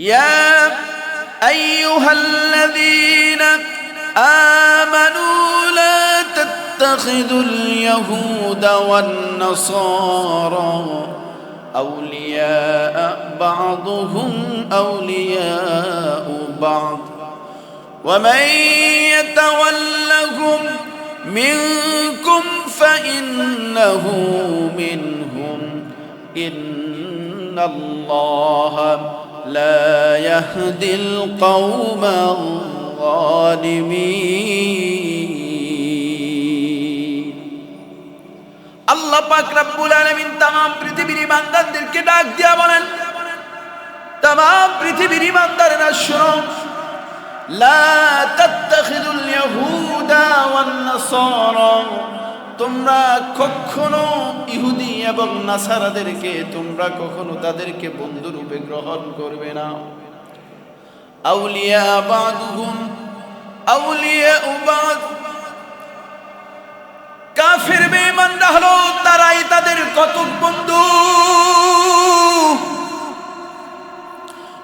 يا أيها الذين آمنوا لا تتخذوا اليهود والنصارى أولياء بعضهم أولياء بعض. ومن يتولهم منكم فإنه منهم. إن الله لا يهدي القوم الظالمين আল্লাহ পাক রব্বুল আলামিন तमाम পৃথিবীর ইমানদারদেরকে ডাক দিয়া বলেন तमाम পৃথিবীর ইমানদারেরা শুনো লা তাত্তাখিদুল ইয়াহুদা ওয়ান নাসারা তোমরা কখনো ইহুদি এবং নাসারাদেরকে তোমরা কখনো তাদেরকে বন্ধুরূপে গ্রহণ করবে না আউলিয়া বাদুহুম আউলিয়া বাদ কাফির বেঈমানরা হলো তারাই তাদের কতক বন্ধু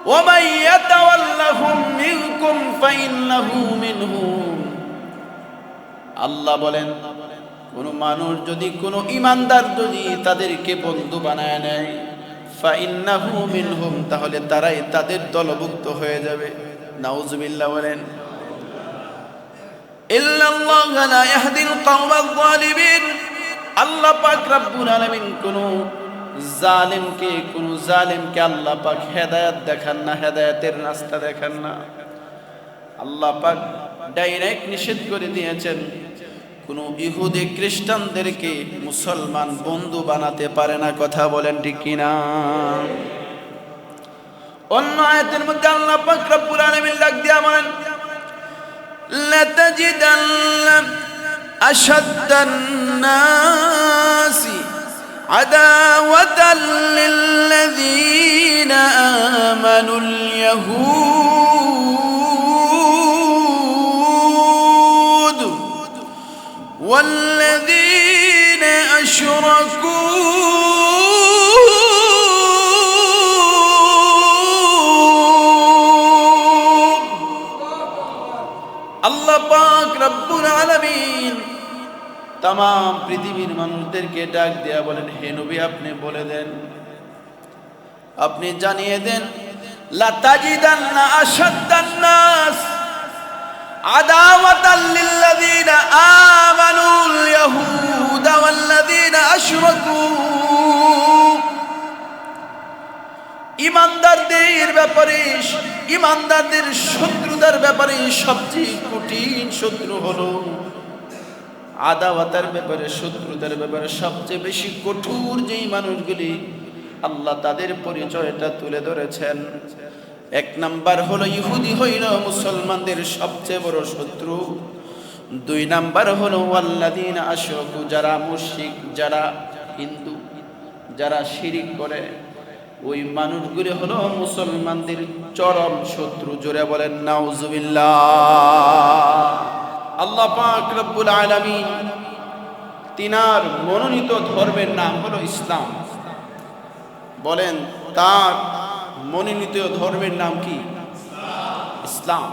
ومن يتولهم منكم فإنه منهم আল্লাহ বলেন কোন মানুষ যদি কোন ইমানদার যদি তাদেরকে বন্ধু বানায় নেয়, ফাইন্নাহু তাহলে তারাই তাদের দলভুক্ত হয়ে যাবে। নাউজুবিল্লাহ বলেন আল্লাহ পাক রব্বুল আলামিন কোন জালিমকে কোন জালিমকে আল্লাহ পাক হেদায়েত দেখান না, হেদায়েতের রাস্তা দেখান না। আল্লাহ পাক ডাইরেক্ট নিষেধ করে দিয়েছেন কোনো ইহুদি খ্রিস্টানদেরকে মুসলমান বন্ধু বানাতে পারে না, কথা বলেন ঠিক কিনা? অন্য আয়তের মধ্যে আল্লাহ পাক পুরাণে মিল লাগ দিয়া বলেন লাতাজিদান আশাদ্দান তাম পৃথিবীর মানুষদেরকে ডাক দেয়া বলেন, হে নবী, আপনি বলে দেন। আপনি জানিয়ে দেন ইমানদারদের ব্যাপারে, ইমানদারদের শত্রুতার ব্যাপারে সবচেয়ে কঠিন শত্রু হলো আদাওয়াতার ব্যাপারে, শত্রুতার ব্যাপারে সবচেয়ে বেশি কঠোর যেই মানুষগুলি, আল্লাহ তাদের পরিচয়টা তুলে ধরেছেন। এক নাম্বার হলো ইহুদি হইল মুসলমানদের সবচেয়ে বড় শত্রু। দুই নাম্বার হলো আল্লাদিন আশরকু, যারা মুশরিক, যারা হিন্দু, যারা শিরিক করে। ওই মানুষগুলি হলো মুসলমানদের চরম শত্রু, জোরে বলেন, নাউজুবিল্লাহ। আল্লাহ পাক রব্বুল আলামিন তিনার মনোনীত ধর্মের নাম হলো ইসলাম। বলেন, তার মনোনীত ধর্মের নাম কি? ইসলাম।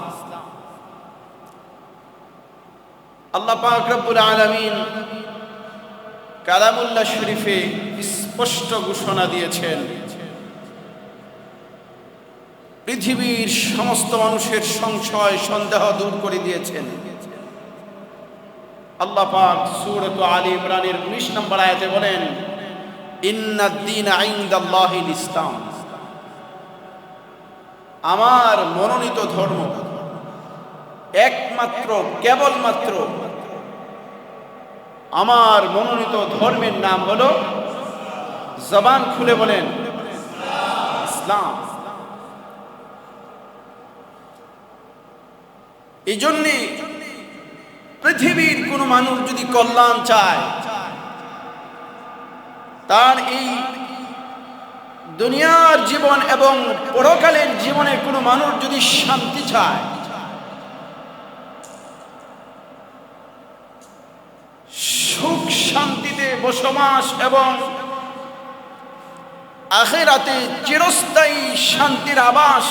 আল্লাহ পাক রব্বুল আলামিন কালামুল্লাহ শরীফে স্পষ্ট ঘোষণা দিয়েছেন, পৃথিবীর সমস্ত মানুষের সংশয়, সন্দেহ দূর করে দিয়েছেন। আল্লাহ পাক সূরাত আলী ইমরানের 19 নম্বর আয়াতে বলেন ইন্নাদ-দীন ইনদাল্লাহিল ইসলাম। আমার মনোনীত ধর্ম একমাত্র, কেবলমাত্র আমার মনোনীত ধর্মের নাম হলো জবান খুলে বলেন, ইসলাম। এই জন্যে পৃথিবীর কোনো মানুষ যদি কল্যাণ চায়, তার এই দুনিয়ার জীবন এবং পরকালের জীবনে কোনো মানুষ যদি শান্তি চায়, সুখ শান্তিতে বসবাস এবং আখেরাতে চিরস্থায়ী শান্তির আবাস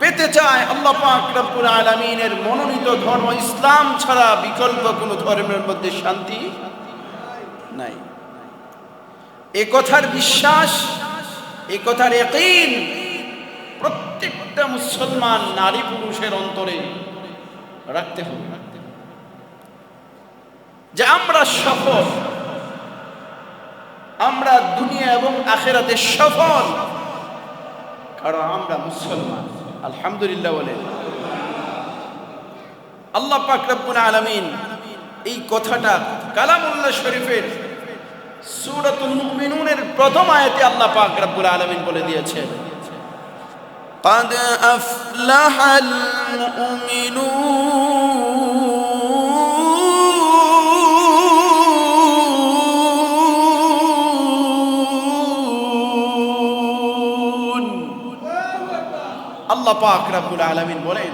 পেতে চায় আল্লাহ পাক রব্বুল আলামিনের মনোনীত ধর্ম, ইসলাম ছাড়া বিকল্প কোনো ধর্মের মধ্যে শান্তি নাই। এ কথার বিশ্বাস, এ কথার একইন প্রত্যেকটা মুসলমান নারী পুরুষের অন্তরে রাখতে হবে। যে আমরা সফল, আমরা দুনিয়া এবং আখেরাতে সফল, কারণ আমরা মুসলমান। আলহামদুলিল্লাহ বলে আল্লাহ পাক রব্বুল আলামিন এই কথাটা কালামুল্লাহ শরীফের সূরাতুল মুমিনুনের প্রথম আয়াতে আল্লাহ পাক রব্বুল আলামিন বলে দিয়েছেন قد أفلح المؤمنون আল্লাহ পাক রাব্বুল আলামিন বলেন,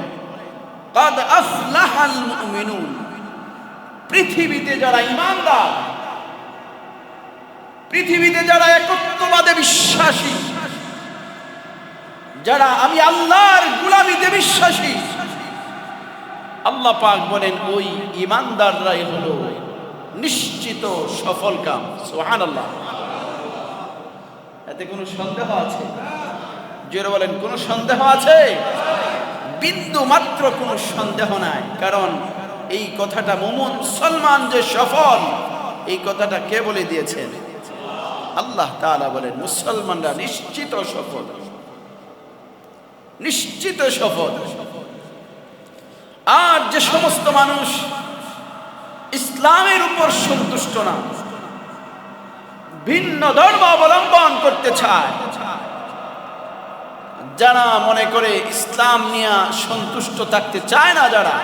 কাদ আফলাহাল মুমিনুন। পৃথিবীতে যারা ইমানদার পৃথিবীতে যারা একত্ববাদে বিশ্বাসী, যারা আমি আল্লাহর গোলামিতে বিশ্বাসী, আল্লাহ পাক বলেন, ওই ইমানদাররাই হলো নিশ্চিত সফল কাম। সোহান এতে কোনো সন্দেহ আছে? জোরে বলেন, কোনো সন্দেহ আছে? বিন্দু মাত্র কোনো সন্দেহ নাই। কারণ এই কথাটা মোমন মুসলমান যে সফল, এই কথাটা কে বলে দিয়েছেন? আল্লাহ তাআলা বলেন, মুসলমানরা নিশ্চিত সফল। নিশ্চিত সফল। আর যে সমস্ত মানুষ ইসলামের উপর সন্তুষ্ট না, ভিন্ন ধর্ম অবলম্বন করতে চায় যারা মনে করে ইসলাম নিয়ে সন্তুষ্ট থাকতে চায় না যারা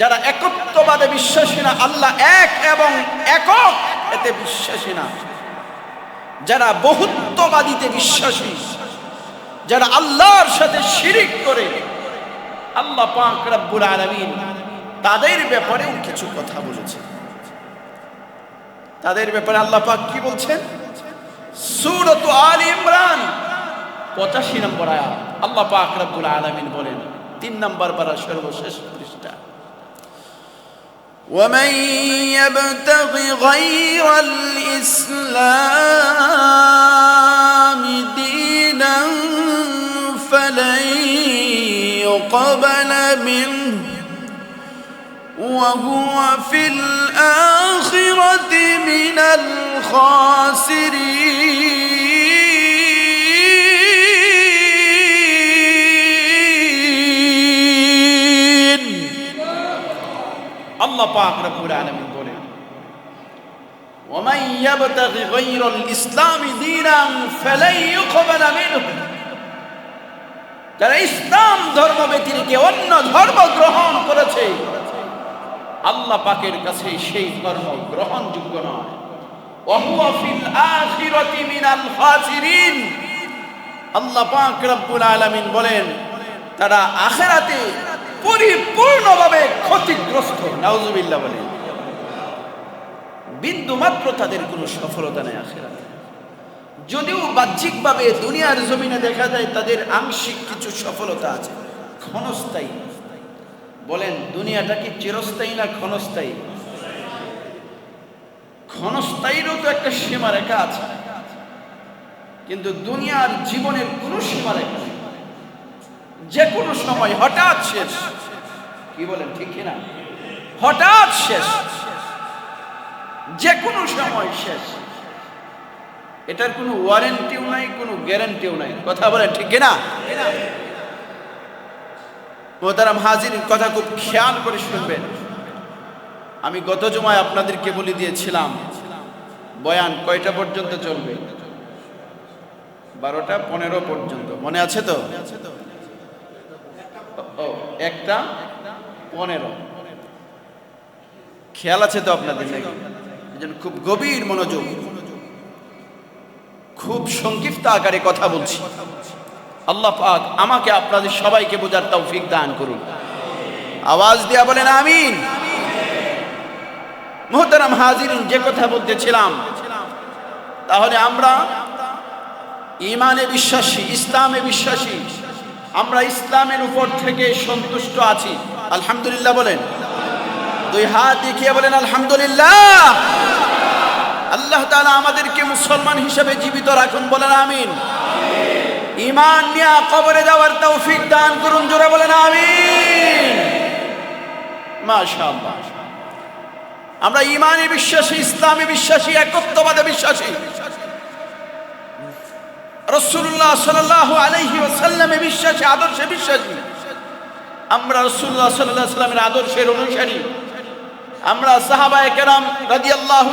যারা একত্ববাদে বিশ্বাসী না, আল্লাহ এক এবং একক, এতে বিশ্বাসী না। যারা বহুত্ববাদীতে বিশ্বাসী, যারা আল্লাহর সাথে শিরিক করে, আল্লাহ পাক রব্বুল আলামিন তাদের ব্যাপারেও কিছু কথা বলেছে তাদের ব্যাপারে আল্লাহ পাক কি বলছেন? সূরাত আল ইমরান 85 নম্বর আয়াত আল্লাহ পাক রব্বুল আলামিন বলেন তিন নম্বর পারা সর্বশেষ পৃষ্ঠা ومن يبتغ غير الإسلام دينا فلن يقبل منه وهو في الآخرة من الخاسرين পাক রব্বুল আলামিন বলেন ومن يبتغي غير الاسلام دينا فلن يقبل منه যারা ইসলাম ধর্ম ব্যতিরেকে অন্য ধর্ম গ্রহণ করেছে আল্লাহ পাকের কাছে সেই ধর্ম গ্রহণযোগ্য নয় وهو في الآخرة من الخاسرين আল্লাহ পাক রব্বুল আলামিন বলেন তারা আখেরাতে পরিপূর্ণভাবে ক্ষতিগ্রস্ত নাউজুবিল্লাহ বলেন বিন্দু মাত্র তাদের কোনো সফলতা নেই আখেরাতে। যদিও বাহ্যিকভাবে দুনিয়ার জমিনে দেখা যায় তাদের আংশিক কিছু সফলতা আছে, ক্ষণস্থায়ী। বলেন দুনিয়াটা কি চিরস্থায়ী না ক্ষণস্থায়ী? ক্ষণস্থায়ীরও তো একটা সীমারেখা আছে। কিন্তু দুনিয়ার জীবনের কোনো সীমারেখা নেই। যে কোনো সময় হঠাৎ শেষ। কি বলেন, ঠিক কিনা? হঠাৎ শেষ। যে কোনো সময় শেষ। এটার কোনো ওয়ারেন্টিও নাই, কোনো গ্যারান্টিও নাই। কথা বলেন ঠিক কিনা? মোহতারাম হাজির, কথা খুব খেয়াল করে শুনবেন। আমি গত জমায় আপনাদেরকে বলে দিয়েছিলাম, বয়ান কয়টা পর্যন্ত চলবে? বারোটা, পনেরো পর্যন্ত। মনে আছে তো? একটা, পনেরো। খেয়াল আছে তো আপনাদের নাকি? খুব গভীর মনোযোগ। খুব সংক্ষিপ্ত আকারে কথা বলছি। আল্লাহ পাক আমাকে আপনাদের সবাইকে বোঝার তৌফিক দান করুন। আওয়াজ দিয়া বলেন আমিন। মোহতারাম হাজিরিন, যে কথা বলতেছিলাম, তাহলে আমরা ইমানে বিশ্বাসী, ইসলামে বিশ্বাসী, আমরা ইসলামের উপর থেকে সন্তুষ্ট আছি। আলহামদুলিল্লাহ বলেন। দুই হাত দেখিয়ে বলেন, আলহামদুলিল্লাহ। আল্লাহ তাআলা আমাদেরকে মুসলমান হিসেবে জীবিত রাখুন, বলেন, আমিন। ইমান নিয়ে কবরে যাওয়ার তৌফিক দান করুন, জোরে বলেন, আমিন। আমরা ইমানে বিশ্বাসী, ইসলামে বিশ্বাসী, একত্ববাদে বিশ্বাসী। রসুল্লাহ সাল্লাহ আলহি ওসাল্লামে বিশ্বাসী, আদর্শে বিশ্বাসী। আমরা রসুল্লাহ সাল্লাহ সাল্লামের আদর্শের অনুসারী। আমরা সাহাবায়ে কেরাম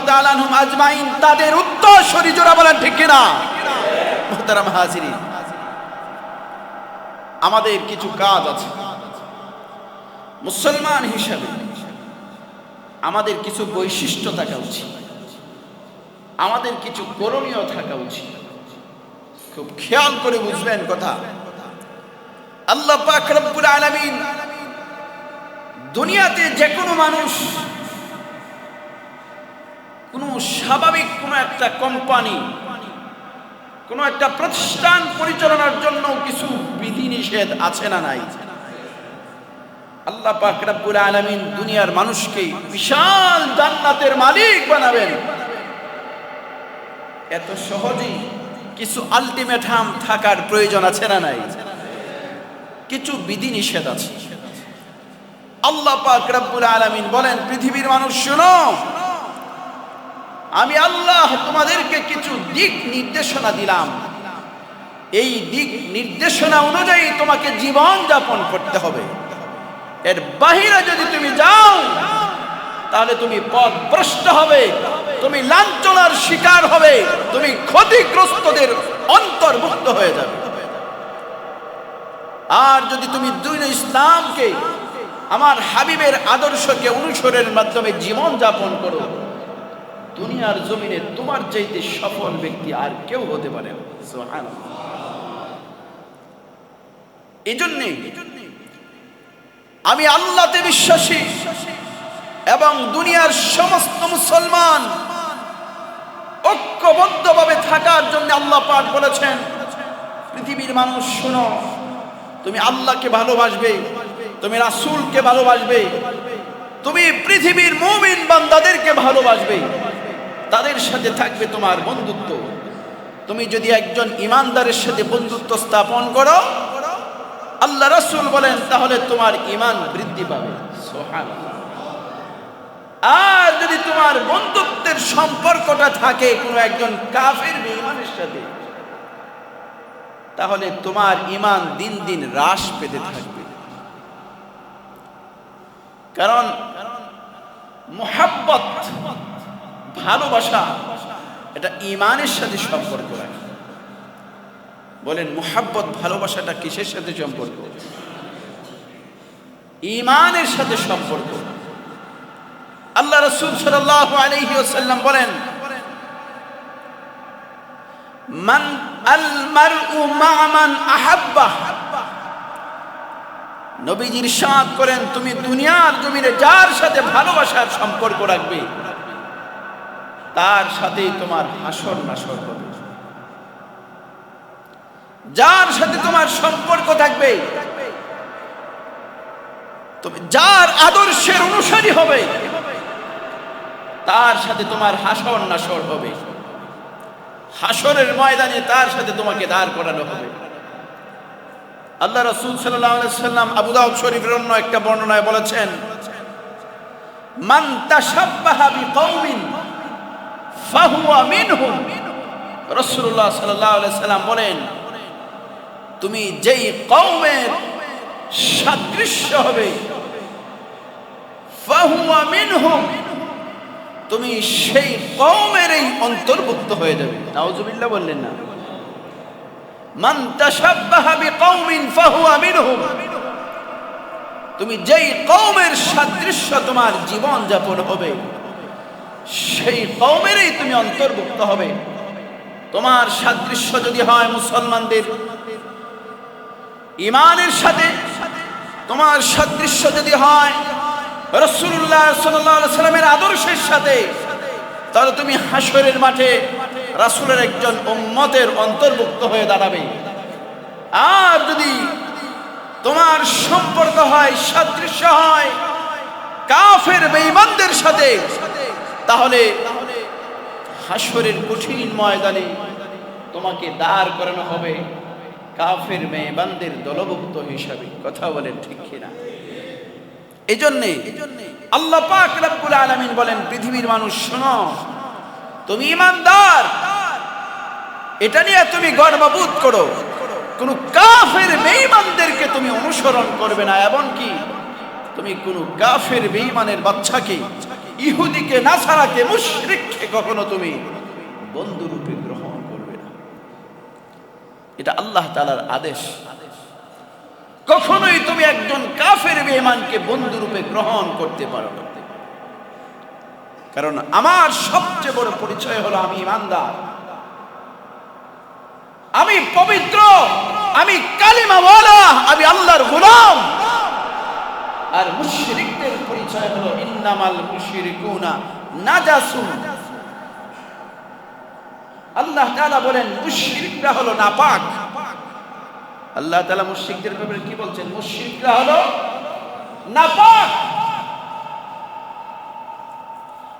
তাআলা আনহুম আজমাইন, তাদের উত্তর উত্তরসূরি জোড়া বলেন ঠিক কিনা? মুহতারাম হাজিরিন, আমাদের কিছু কাজ আছে। মুসলমান হিসাবে আমাদের কিছু বৈশিষ্ট্য থাকা উচিত। আমাদের কিছু করণীয় থাকা উচিত। খুব খেয়াল করে বুঝবেন কথা। আল্লাহ পাক রব্বুল দুনিয়াতে যে কোনো মানুষ, কোনো স্বাভাবিক কোনো একটা কোম্পানি, কোনো একটা প্রতিষ্ঠান পরিচালনার জন্য কিছু বিধিনিষেধ আছে না নাই? আল্লাহ পাক রব্বুল আলামিন দুনিয়ার মানুষকে বিশাল জান্নাতের মালিক বানাবেন। এত সহজেই কিছু আলটিমেটাম থাকার প্রয়োজন আছে না নাই? কিছু বিধি নিষেধ আছে। আল্লাহ পাক রব্বুল আলামিন বলেন, পৃথিবীর মানুষ, শোনো। আমি আল্লাহ তোমাদেরকে কিছু দিক নির্দেশনা দিলাম। এই দিক নির্দেশনা অনুযায়ী তোমাকে জীবন যাপন করতে হবে। এর বাহিরে যদি তুমি যাও, তাহলে তুমি পথ ভ্রষ্ট হবে, তুমি লাঞ্ছনার শিকার হবে, তুমি ক্ষতিগ্রস্তদের অন্তর্ভুক্ত হয়ে যাবে। আর যদি তুমি দুই ইসলামকে আমার হাবিবের আদর্শকে অনুসরণের মাধ্যমে জীবন যাপন করো। দুনিয়ার জমিনে তোমার চাইতে সফল ব্যক্তি আর কেউ হতে পারে। এই জন্যে আমি আল্লাহতে বিশ্বাসী এবং দুনিয়ার সমস্ত মুসলমান ঐক্যবদ্ধভাবে থাকার জন্য আল্লাহ পাঠ বলেছেন, পৃথিবীর মানুষ শুনো, তুমি আল্লাহকে ভালোবাসবে। তুমি রাসুলকে ভালোবাসবে, তুমি পৃথিবীর মুমিন বান্দাদেরকে ভালোবাসবে, তাদের সাথে থাকবে তোমার বন্ধুত্ব। তুমি যদি একজন ইমানদারের সাথে বন্ধুত্ব স্থাপন করো, আল্লাহ রাসূল বলেন, তাহলে তোমার ইমান বৃদ্ধি পাবে। আর যদি তোমার বন্ধুত্বের সম্পর্কটা থাকে কোনো একজন কাফের বেঈমানের সাথে, তাহলে তোমার ইমান দিন দিন হ্রাস পেতে থাকবে। কারণ মোহাব্বত, ভালোবাসা, এটা ইমানের সাথে সম্পর্ক বলেন, মোহাব্বত, ভালোবাসাটা কিসের সাথে সম্পর্ক? ইমানের সাথে সম্পর্ক। আল্লাহ রসুল সাল্লাল্লাহু আলাইহি ওয়াসাল্লাম বলেন, মান আল মারউ মা মান আহাব্বা নবীজি ইরশাদ করেন, তুমি দুনিয়ার জমিনে যার সাথে ভালোবাসার সম্পর্ক রাখবে, তার সাথেই তোমার হাসর নাসর হবে। যার সাথে তোমার সম্পর্ক থাকবে, তুমি যার আদর্শের অনুসারী হবে, তার সাথে তোমার হাসর নাসর হবে। হাসরের ময়দানে তার সাথে তোমাকে দাঁড় করানো হবে। আল্লাহ রসুল সাল্লাম আবু দাউদ শরীফের অন্য একটা বর্ণনায় বলেছেন বলেন, তুমি যেই কওমের সাদৃশ্য হবে তুমি সেই কওমেরই অন্তর্ভুক্ত হয়ে যাবে। নাউজুবিল্লাহ বললেন না। মান তুমি যেই কওমের সাদৃশ্য তোমার জীবন যাপন হবে, সেই কওমেরই তুমি অন্তর্ভুক্ত হবে। তোমার সাদৃশ্য যদি হয় মুসলমানদের ইমানের সাথে তোমার সাদৃশ্য যদি হয় রসুল্লাহ সাল্লামের আদর্শের সাথে, তাহলে তুমি হাসরের মাঠে রাসুলের একজন উম্মতের অন্তর্ভুক্ত হয়ে দাঁড়াবে। আর যদি তোমার সম্পর্ক হয়, সাদৃশ্য হয়, কাফের বেঈমানদের সাথে, তাহলে হাসরের কঠিন ময়দানে তোমাকে দাঁড় করানো হবে কাফের বেঈমানদের দলভুক্ত হিসাবে। কথা বলেন ঠিক কিনা? এই জন্যে আল্লাহ পাক রব্বুল আলামিন বলেন, পৃথিবীর মানুষ, শোনো তুমি ইমানদার। এটা নিয়ে তুমি গর্ববোধ করো। কোন কাফের বেঈমানদেরকে তুমি অনুসরণ করবে না, এমনকি তুমি কোন কাফের বেঈমানের বাচ্চাকে, ইহুদিকে, নাসারাকে, মুশরিককে কখনো তুমি বন্ধু রূপে গ্রহণ করবে না। এটা আল্লাহ তাআলার আদেশ। কখনোই তুমি একজন কাফের বেঈমানকে বন্ধু রূপে গ্রহণ করতে পারো না। কারণ আমার সবচেয়ে বড় পরিচয় হলো আমি ইমানদার। আমি পবিত্র, আমি কালিমা ওয়ালা, আমি আল্লাহর গোলাম। আর মুশরিকদের পরিচয় হলো ইন্নামাল মুশরিকুনা নাজাসুন। আল্লাহ তাআলা বলেন, মুশরিকরা হলো নাপাক। আল্লাহ তাআলা মুশরিকদের ব্যাপারে কি বলছেন? মুশরিকরা হলো নাপাক।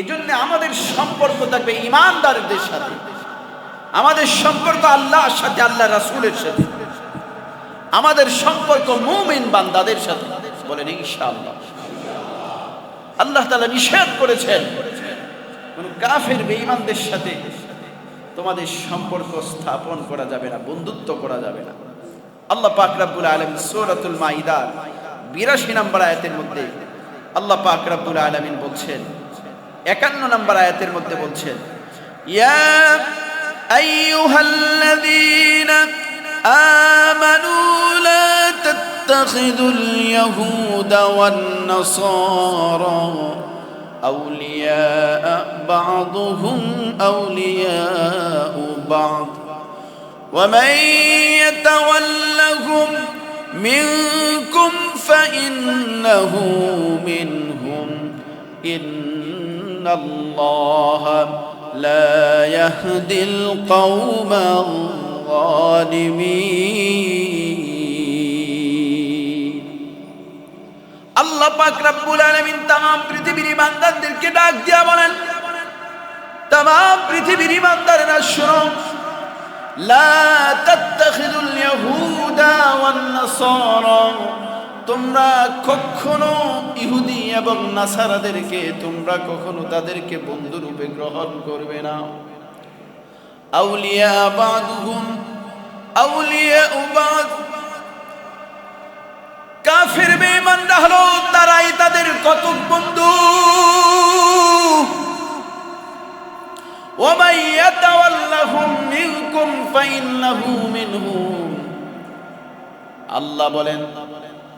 এজন্য আমাদের সম্পর্ক থাকবে ইমানদারদের সাথে। আমাদের সম্পর্ক আল্লাহর সাথে, আল্লাহ রাসূলের সাথে। আমাদের সম্পর্ক মুমিন বান্দাদের সাথে। বলেন, ইনশাআল্লাহ। আল্লাহ তাআলা নিষেধ করেছেন, কোন কাফের বেঈমানদের সাথে তোমাদের সম্পর্ক স্থাপন করা যাবে না, বন্ধুত্ব করা যাবে না। আল্লাহ পাক রব্বুল আলামিন সূরাতুল মাইদার 82 নম্বর আয়াতের মধ্যে আল্লাহ পাক রব্বুল আলামিন বলছেন 51 নম্বর আয়াতের মধ্যে বলছেন يا أيها الذين آمنوا لا تتخذوا اليهود والنصارى أولياء بعضهم أولياء بعض ومن يتولهم منكم فإنه منهم إن الله لا يهدي القوم الظالمين আল্লাহ পাক রব্বুল আলামিন तमाम পৃথিবীর ইমানদারদেরকে ডাক দিয়া বলেন तमाम পৃথিবীর ইমানদাররা শুনো লা তাত্তাখিদুল ইয়াহুদা ওয়ান নাসারা তোমরা কখনো ইহুদি এবং নাসারাদেরকে তোমরা কখনো তাদেরকে বন্ধু রূপে গ্রহণ করবে না আউলিয়া বাদুহুম আউলিয়া বাদ কাফের বেঈমানরা হলো তারাই তাদের কতক বন্ধু ومن يتولهم منكم فإنه منهم আল্লাহ বলেন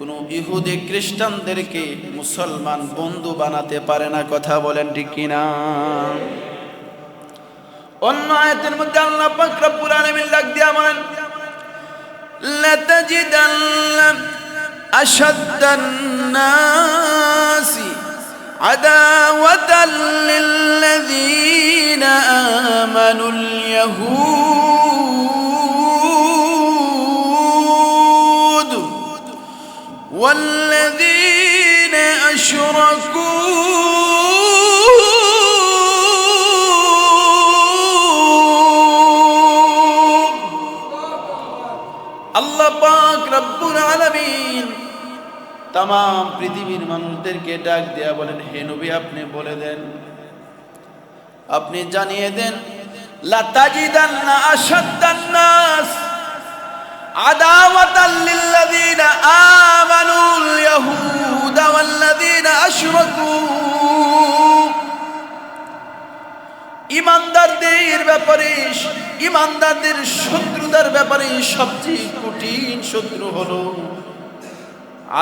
কোন ইহুদি খ্রিস্টানদেরকে মুসলমান বন্ধু বানাতে পারে না কথা বলেন ঠিক কিনা অন্য আয়াতের মধ্যে আল্লাহ পাক রব্বুল আলামিন লাগ দিয়া বলেন لتجدن أشد الناس عداوة للذين آمنوا اليهود والذين أشركوا আল্লাহ পাক রব্বুল আলামিন তাম পৃথিবীর মানুষদেরকে ডাক দেয়া বলেন হে নবী আপনি বলে দেন আপনি জানিয়ে দেন লাতাজিদান্না আশাদ্দান নাস আদাওয়াতাল লিল্লাযীনা আমানুল ইয়াহুদা ওয়াল্লাযীনা আশরাকু। ইমানদারদের ব্যাপারে, ইমানদারদের শত্রুতার ব্যাপারে সবচেয়ে কঠিন শত্রু হলো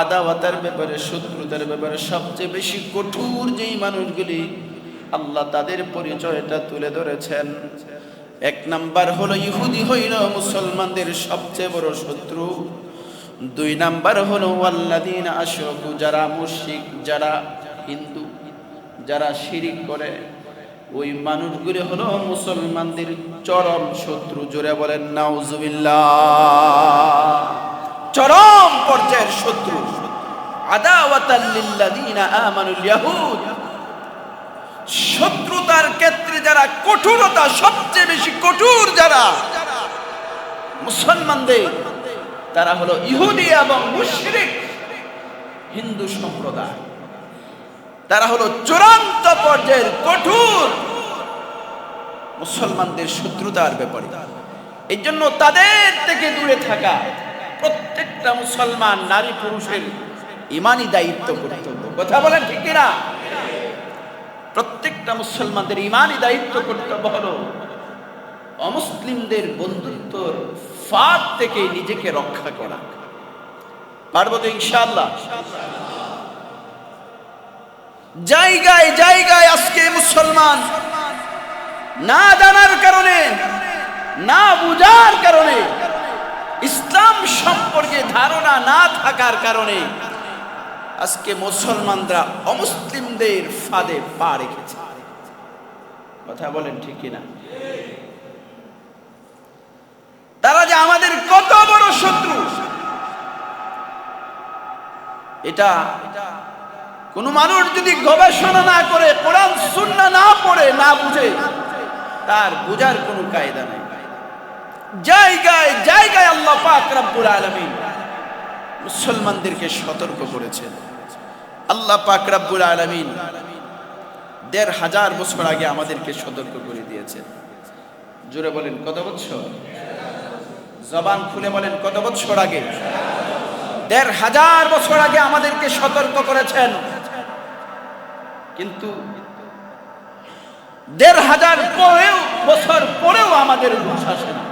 আদাওয়াতার ব্যাপারে, শত্রুতার ব্যাপারে সবচেয়ে বেশি কঠোর যেই মানুষগুলি আল্লাহ তাদের পরিচয়টা তুলে ধরেছেন। এক নাম্বার হলো ইহুদি হইল মুসলমানদের সবচেয়ে বড় শত্রু। দুই নাম্বার হলো আল্লাদিন আশরকু, যারা মুশরিক, যারা হিন্দু, যারা শিরিক করে। ওই মানুষগুলি হলো মুসলমানদের চরম শত্রু, জোরে বলেন, নাউজুবিল্লাহ। চরম পর্যায়ের শত্রু। আদাওয়াতাল লিল্লাযীনা আমানুল ইয়াহুদ শত্রুতার ক্ষেত্রে যারা কঠোরতা, সবচেয়ে বেশি কঠোর যারা, মুসলমানদের, তারা হলো ইহুদি এবং মুশরিক হিন্দু সম্প্রদায়। তারা হলো চূড়ান্ত পর্যায়ের কঠোর মুসলমানদের শত্রুতার ব্যাপারে। এই জন্য তাদের থেকে দূরে থাকা প্রত্যেকটা মুসলমান নারী পুরুষের ইমানই দায়িত্ব, কর্তব্য। কথা বলেন ঠিক কিনা? প্রত্যেকটা মুসলমানদের ইমানই দায়িত্ব কর্তব্য হলো অমুসলিমদের বন্ধুত্বর ফাঁদ থেকে নিজেকে রক্ষা করা। পারব তো ইনশাআল্লাহ? জায়গায় জায়গায় আজকে মুসলমান না জানার কারণে, না বুঝার কারণে, ইসলাম সম্পর্কে ধারণা না থাকার কারণে আজকে মুসলমানরা অমুসলিমদের ফাঁদে পা রেখেছে। কথা বলেন ঠিক কিনা? তারা যে আমাদের কত বড় শত্রু, এটা কোন মানুষ যদি গবেষণা না করে, কোরআন শূন্য না পড়ে, না বুঝে, তার বোঝার কোনো কায়দা নেই। জায়গায় জায়গায় আল্লাহ পাক রব্বুল আলামিন মুসলমানদেরকে সতর্ক করেছেন। আল্লাহ পাক রব্বুল আলামিন দেড় হাজার বছর আগে আমাদেরকে সতর্ক করে দিয়েছেন। জোরে বলেন, কত বছর? জবান খুলে বলেন, কত বছর আগে? দেড় হাজার বছর আগে আমাদেরকে সতর্ক করেছেন। কিন্তু দেড় হাজার পরেও বছর পরেও আমাদের হুঁশ আসে না।